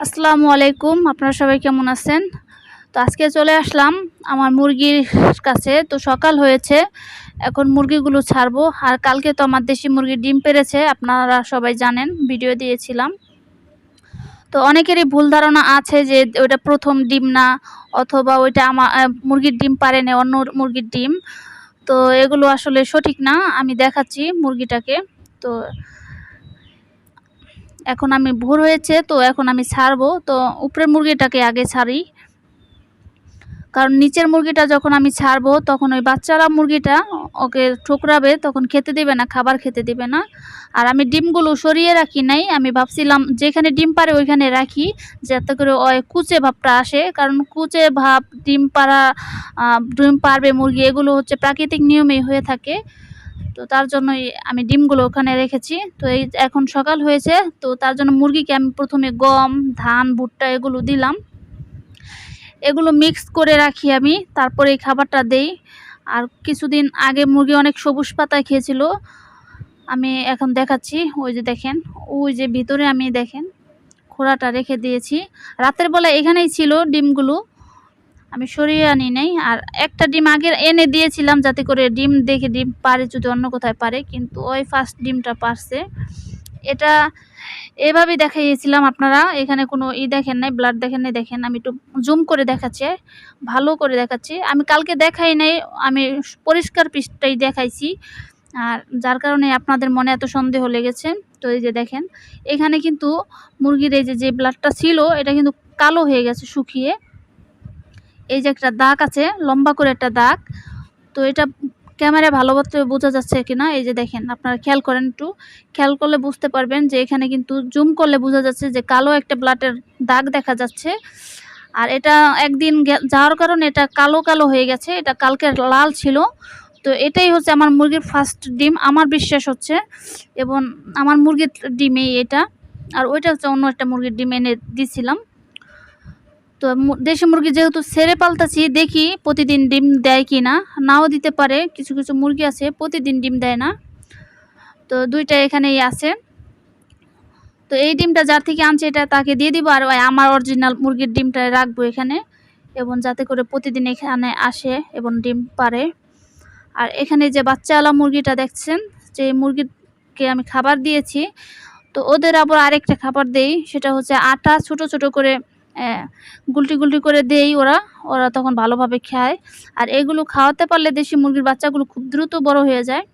আসসালামু আলাইকুম, আপনারা সবাই কেমন আছেন? তো আজকে চলে আসলাম আমার মুরগির কাছে। তো সকাল হয়েছে, এখন মুরগিগুলো ছাড়বো। আর কালকে তো আমার দেশি মুরগির ডিম পেরেছে, আপনারা সবাই জানেন, ভিডিও দিয়েছিলাম। তো অনেকেরই ভুল ধারণা আছে যে ওইটা প্রথম ডিম না, অথবা ওইটা আমার মুরগির ডিম পারে না অন্য মুরগির ডিম। তো এগুলো আসলে সঠিক না, আমি দেখাচ্ছি মুরগিটাকে। তো এখন আমি ভোর হয়েছে, তো এখন আমি ছাড়বো। তো উপরের মুরগিটাকে আগে ছাড়ি। কারণ নিচের মুরগিটা যখন আমি ছাড়বো, তখন ওই বাচ্চারা মুরগিটা ওকে ঠোকরাবে, তখন খেতে দিবে না, খাবার খেতে দিবে না। আর আমি ডিমগুলো সরিয়ে রাখি নাই, আমি ভাবছিলাম যেখানে ডিম পারে ওইখানে রাখি, যাতে করে ওই কুচে ভাবটা আসে। কারণ কুচে ভাব, ডিম পাড়া ডিম পারবে মুরগি, এগুলো হচ্ছে প্রাকৃতিক নিয়মেই হয়ে থাকে। তো তার জন্যই আমি ডিমগুলো ওখানে রেখেছি। তো এই এখন সকাল হয়েছে, তো তার জন্য মুরগিকে আমি প্রথমে গম, ধান, ভুট্টা এগুলো দিলাম। এগুলো মিক্স করে রাখি আমি, তারপরে এই খাবারটা দেই। আর কিছুদিন আগে মুরগি অনেক সবুজ পাতা খেয়েছিল, আমি এখন দেখাচ্ছি, ওই যে দেখেন, ওই যে ভিতরে আমি দেখেন, খোড়াটা রেখে দিয়েছি। রাতের বেলা এখানেই ছিল ডিমগুলো আমি সরিয়ে আনি নাই। আর একটা ডিম আগে এনে দিয়েছিলাম যাতে করে ডিম দেখে ডিম পারে যদি অন্য কোথায় পারে, কিন্তু ওই ফার্স্ট ডিমটা পারছে। এটা এভাবেই দেখাইয়েছিলাম আপনারা। এখানে কোনো ই দেখেন নাই ব্লাড দেখেন নাই, দেখেন আমি একটু জুম করে দেখাচ্ছি, ভালো করে দেখাচ্ছি। আমি কালকে দেখাই নাই, আমি পরিষ্কার পিসটাই দেখাইছি। আর যার কারণে আপনাদের মনে এত সন্দেহ লেগেছে, তো এই যে দেখেন, এখানে কিন্তু মুরগির এই যে যে ব্লাডটা ছিল, এটা কিন্তু কালো হয়ে গেছে শুকিয়ে। এই যে একটা দাগ আছে, লম্বা করে একটা দাগ। তো এটা ক্যামেরায় ভালোভাবে বোঝা যাচ্ছে কিনা, এই যে দেখেন, আপনারা খেয়াল করেন একটু। খেয়াল করলে বুঝতে পারবেন যে এখানে কিন্তু জুম করলে বোঝা যাচ্ছে যে কালো একটা ব্লাডের দাগ দেখা যাচ্ছে। আর এটা একদিন যাওয়ার কারণে এটা কালো কালো হয়ে গেছে, এটা কালকে লাল ছিল। তো এটাই হচ্ছে আমার মুরগির ফার্স্ট ডিম, আমার বিশ্বাস হচ্ছে। এবং আমার মুরগির ডিমেই এটা। আর ওইটা হচ্ছে অন্য একটা মুরগির ডিম এনে দিছিলাম। তো দেশি মুরগি যেহেতু ছেড়ে পাল্টাছি দেখি প্রতিদিন ডিম দেয় কি না নাও দিতে পারে, কিছু কিছু মুরগি আছে, প্রতিদিন ডিম দেয় না। তো দুইটা এখানেই আছে। তো এই ডিমটা যার থেকে আনছে এটা তাকে দিয়ে দিব, আর আমার অরিজিনাল মুরগির ডিমটা রাখব এখানে। এবং যাতে করে প্রতিদিন এখানে আসে এবং ডিম পারে। আর এখানে যে বাচ্চাওয়ালা মুরগিটা দেখছেন, যে মুরগিকে আমি খাবার দিয়েছি, তো ওদের আবার আরেকটা খাবার দেই, সেটা হচ্ছে আটা ছোট ছোট করে গুলটি গুলটি করে দেই ওরা ওরা তখন ভালোভাবে খায়। আর এগুলো খাওয়াতে পারলে দেশি মুরগির বাচ্চাগুলো খুব দ্রুত বড় হয়ে যায়।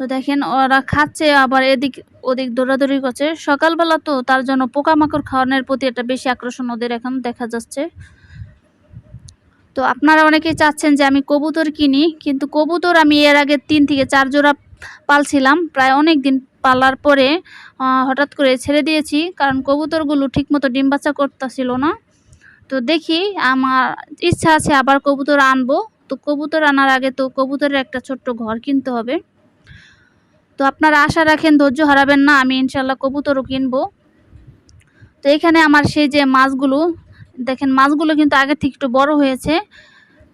তো দেখেন, ওরা খাচ্ছে, আবার এদিক ওদিক দৌড়াদৌড়ি করছে। সকালবেলা তো তার জন্য পোকামাকড় খাওয়ানোর প্রতি একটা বেশি আকর্ষণ ওদের এখন দেখা যাচ্ছে। তো আপনারা অনেকেই চাচ্ছেন যে আমি কবুতর কিনি, কিন্তু কবুতর আমি এর আগে তিন থেকে চার জোড়া পালছিলাম। প্রায় অনেক দিন পালার পরে হঠাৎ করে ছেড়ে দিয়েছি, কারণ কবুতরগুলো ঠিকমতো ডিম বাচ্চা করতেছিল না। তো দেখি, আমার ইচ্ছা আছে আবার কবুতর আনব। তো কবুতর আনার আগে তো কবুতরের একটা ছোট্ট ঘর কিনতে হবে। তো আপনারা আশা রাখেন, ধৈর্য হারাবেন না, আমি ইনশাল্লাহ কবুতরও কিনবো। তো এখানে আমার সেই যে মাছগুলো, দেখেন মাছগুলো কিন্তু আগে থেকে একটু বড় হয়েছে।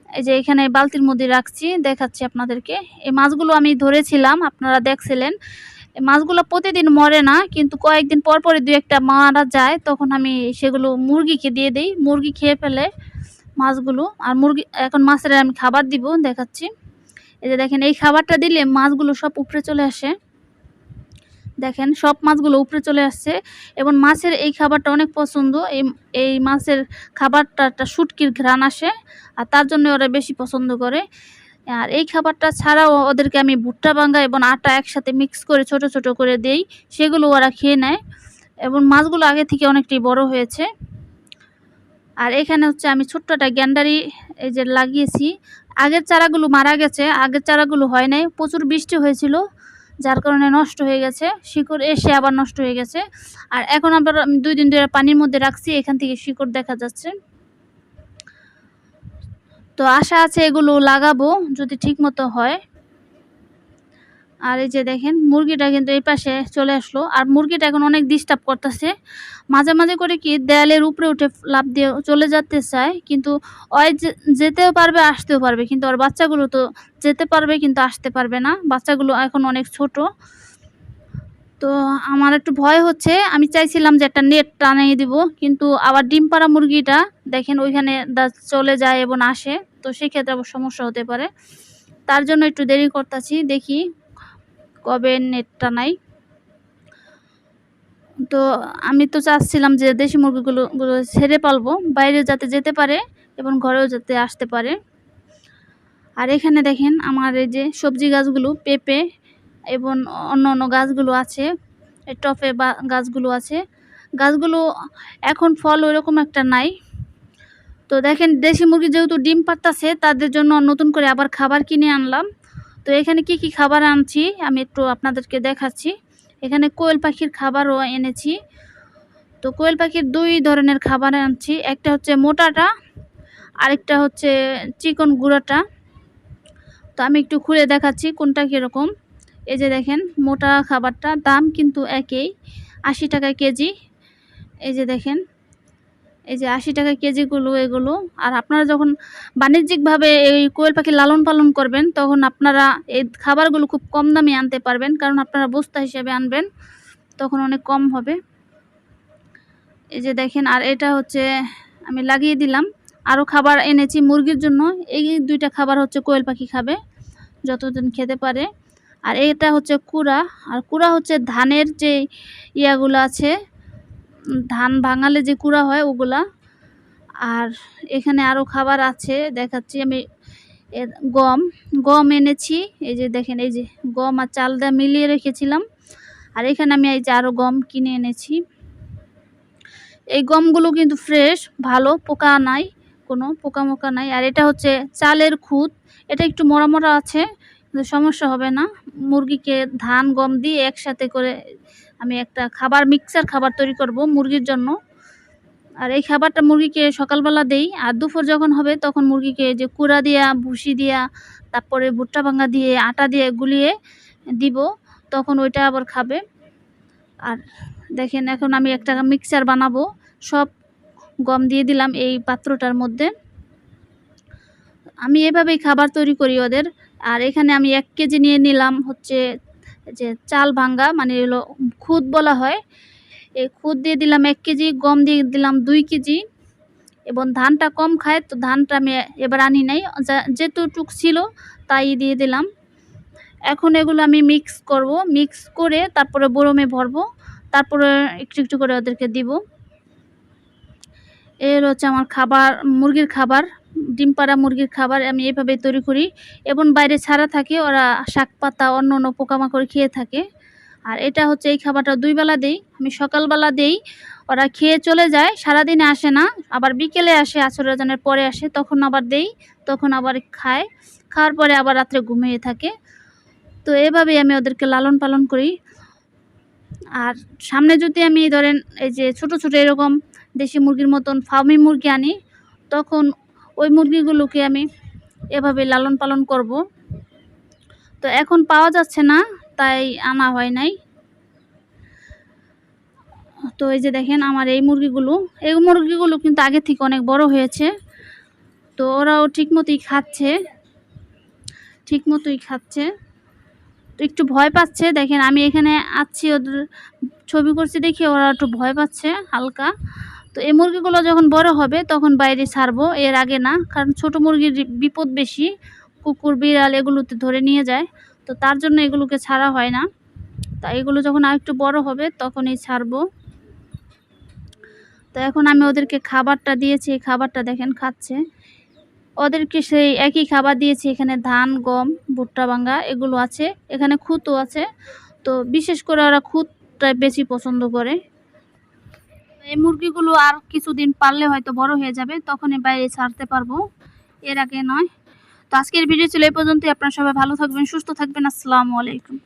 এই যে এখানে বালতির মধ্যে রাখছি, দেখাচ্ছি আপনাদেরকে। এই মাছগুলো আমি ধরেছিলাম, আপনারা দেখছিলেন। মাছগুলো প্রতিদিন মরে না, কিন্তু কয়েকদিন পর পরে দু একটা মারা যায়, তখন আমি সেগুলো মুরগিকে দিয়ে দিই। মুরগি খেয়ে ফেলে মাছগুলো, আর মুরগি, এখন মাছের আমি খাবার দিব, দেখাচ্ছি। এই যে দেখেন, এই খাবারটা দিলে মাছগুলো সব উপরে চলে আসে। দেখেন, সব মাছগুলো উপরে চলে আসছে এবং মাছের এই খাবারটা অনেক পছন্দ। এই এই মাছের খাবারটা একটা শুটকির ঘ্রাণ আসে আর তার জন্য ওরা বেশি পছন্দ করে। আর এই খাবারটা ছাড়াও ওদেরকে আমি ভুট্টা, বাঙ্গা এবং আটা একসাথে মিক্স করে ছোট ছোট করে দেই। সেগুলো ওরা খেয়ে নেয় এবং মাছগুলো আগে থেকে অনেকটাই বড় হয়েছে। আর এখানে হচ্ছে আমি ছোট্ট একটা গ্যান্ডারি এই যে লাগিয়েছি। আগের চারাগুলো মারা গেছে, আগের চারাগুলো হয় নাই। প্রচুর বৃষ্টি হয়েছিল। যার কারণে নষ্ট হয়ে গেছে, শিকড় এসে আবার নষ্ট হয়ে গেছে। আর এখন আমরা দুই দিন ধরে পানির মধ্যে রাখছি, এখান থেকে শিকড় দেখা যাচ্ছে। তো আশা আছে এগুলো লাগাবো, যদি ঠিক মতো হয়। আর এই যে দেখেন, মুরগিটা কিন্তু এই পাশে চলে আসলো। আর মুরগিটা এখন অনেক ডিস্টার্ব করতেছে। মাঝে মাঝে করে কি দেয়ালের উপরে উঠে লাফ দিয়ে চলে যেতে চায়, কিন্তু ওই যেতেও পারবে, আসতেও পারবে। কিন্তু ওর বাচ্চাগুলো তো যেতে পারবে, কিন্তু আসতে পারবে না। বাচ্চাগুলো এখন অনেক ছোট। তো আমার একটু ভয় হচ্ছে। আমি চাইছিলাম যে একটা নেট টানিয়ে দিব, কিন্তু আবার ডিম পাড়া মুরগিটা, দেখেন ওইখানে চলে যায় এবং আসে। তো সেক্ষেত্রে আবার সমস্যা হতে পারে। তার জন্য একটু দেরি করতেছি, দেখি কবে নেটটা নাই? তো আমি তো চাচ্ছিলাম যে দেশি মুরগিগুলো, গুলো ছেড়ে পালবো, বাইরে যাতে যেতে পারে এবং ঘরেও যাতে আসতে পারে। আর এখানে দেখেন আমার এই যে সবজি গাছগুলো, পেঁপে এবং অন্য অন্য গাছগুলো আছে টফে বা গাছগুলো আছে। গাছগুলো এখন ফল ওইরকম একটা নাই। তো দেখেন দেশি মুরগি যেহেতু ডিম পাড়তাছে, তাদের জন্য নতুন করে আবার খাবার কিনে আনলাম। তো এখানে কি কি খাবার আনছি? আমি একটু আপনাদেরকে দেখাচ্ছি। এখানে কোয়েল পাখির খাবারও এনেছি। তো কোয়েল পাখির দুই ধরনের খাবার আনছি। একটা হচ্ছে মোটাটা, আরেকটা হচ্ছে চিকন গুঁড়োটা। তো আমি একটু খুলে দেখাচ্ছি কোনটা কীরকম। এই যে দেখেন, মোটা খাবারটা, দাম কিন্তু একই। আশি টাকা কেজি। এই যে দেখেন এই যে আশি টাকা কেজিগুলো এগুলো। আর আপনারা যখন বাণিজ্যিকভাবে এই কোয়েল পাখি লালন পালন করবেন, তখন আপনারা এই খাবারগুলো খুব কম দামে আনতে পারবেন, কারণ আপনারা বস্তা হিসেবে আনবেন, তখন অনেক কম হবে। এই যে দেখেন, আর এটা হচ্ছে, আমি লাগিয়ে দিলাম। আরও খাবার এনেছি মুরগির জন্য, এই দুইটা খাবার হচ্ছে কোয়েল পাখি খাবে, যতদিন খেতে পারে। আর এটা হচ্ছে কুড়া, আর কুড়া হচ্ছে ধানের যে ইয়াগুলো আছে ধান ভাঙালে যে কুড়া হয় ওগুলা। আর এখানে আরও খাবার আছে, দেখাচ্ছি আমি গম। গম এনেছি, এই যে দেখেন, এই যে গম আর চাল দিয়ে মিলিয়ে রেখেছিলাম। আর এখানে আমি এই যে আরও গম কিনে এনেছি। এই গমগুলো কিন্তু ফ্রেশ, ভালো, পোকা নাই, কোনো পোকা মোকা নাই। আর এটা হচ্ছে চালের খুদ এটা একটু মরা মরা আছে সমস্যা হবে না। মুরগিকে ধান, গম দিয়ে একসাথে করে আমি একটা খাবার মিক্সার খাবার তৈরি করব মুরগির জন্য। আর এই খাবারটা মুরগিকে সকালবেলা দেই, আর দুপুর যখন হবে তখন মুরগিকে যে কুড়া দিয়া, ভুসি দিয়া, তারপরে ভুট্টা ভাঙা দিয়ে, আটা দিয়ে গুলিয়ে দিব, তখন ওইটা আবার খাবে। আর দেখেন এখন আমি একটা মিক্সার বানাবো, সব গম দিয়ে দিলাম এই পাত্রটার মধ্যে। আমি এভাবেই খাবার তৈরি করি ওদের। আর এখানে আমি এক কেজি নিয়ে নিলাম হচ্ছে যে চাল ভাঙ্গা মানে হলো খুদ বলা হয়, এই খুদ দিয়ে দিলাম এক কেজি, গম দিয়ে দিলাম দুই কেজি, এবং ধানটা কম খায়, তো ধানটা আমি এবার আনি নাই। যেটুকু ছিল তাই দিয়ে দিলাম। এখন এগুলো আমি মিক্স করব। মিক্স করে তারপরে বোরমে ভরবো। তারপরে একটু একটু করে ওদেরকে দিব। এর হচ্ছে আমার খাবার, মুরগির খাবার, ডিম পাড়া মুরগির খাবার আমি এভাবে তৈরি করি। এবং বাইরে ছাড়া থাকে, ওরা শাক পাতা, অন্য অন্য পোকামাকড় খেয়ে থাকে। আর এটা হচ্ছে এই খাবারটা দুই বেলা দেই। আমি সকালবেলা দেই, ওরা খেয়ে চলে যায়, সারাদিনে আসে না। আবার বিকেলে আসে আচরণের পরে আসে, তখন আবার দেই, তখন আবার খায়। খাওয়ার পরে আবার রাত্রে ঘুমিয়ে থাকে। তো এভাবেই আমি ওদেরকে লালন পালন করি। আর সামনে যদি আমি ধরেন এই যে ছোট ছোট এরকম দেশি মুরগির মতন ফার্মি মুরগি আনি, তখন ওই মুরগিগুলোকে আমি এভাবে লালন পালন করব। তো এখন পাওয়া যাচ্ছে না, তাই আনা হয় নাই। তো এই যে দেখেন আমার এই মুরগিগুলো এই মুরগিগুলো কিন্তু আগে থেকে অনেক বড় হয়েছে। তো ওরাও ঠিক মতোই খাচ্ছে ঠিক মতোই খাচ্ছে। একটু ভয় পাচ্ছে। দেখেন, আমি এখানে আছি, ওদের ছবি করছি দেখে ওরা একটু ভয় পাচ্ছে, হালকা। তো এই মুরগিগুলো যখন বড় হবে, তখন বাইরে ছাড়বো, এর আগে না। কারণ ছোট মুরগির বিপদ বেশি, কুকুর, বিড়াল এগুলোতে ধরে নিয়ে যায়। তো তার জন্য এগুলোকে ছাড়া হয় না। তা এগুলো যখন আর একটু বড় হবে, তখনই ছাড়বো। তো এখন আমি ওদেরকে খাবারটা দিয়েছি, এই খাবারটা দেখেন খাচ্ছে। ওদেরকে সেই একই খাবার দিয়েছি, এখানে ধান, গম, ভুট্টা, ভাঙ্গা এগুলো আছে, এখানে খুঁতও আছে। তো বিশেষ করে ওরা খুঁতটা বেশি পছন্দ করে। এই মুরগিগুলো আর কিছুদিন পারলে হয়তো বড় হয়ে যাবে, তখনই বাইরে ছাড়তে পারব। এর আগে নয়। তো আজকের ভিডিও ছিল এই পর্যন্তই। আপনারা সবাই ভালো থাকবেন, সুস্থ থাকবেন। আসসালামু আলাইকুম।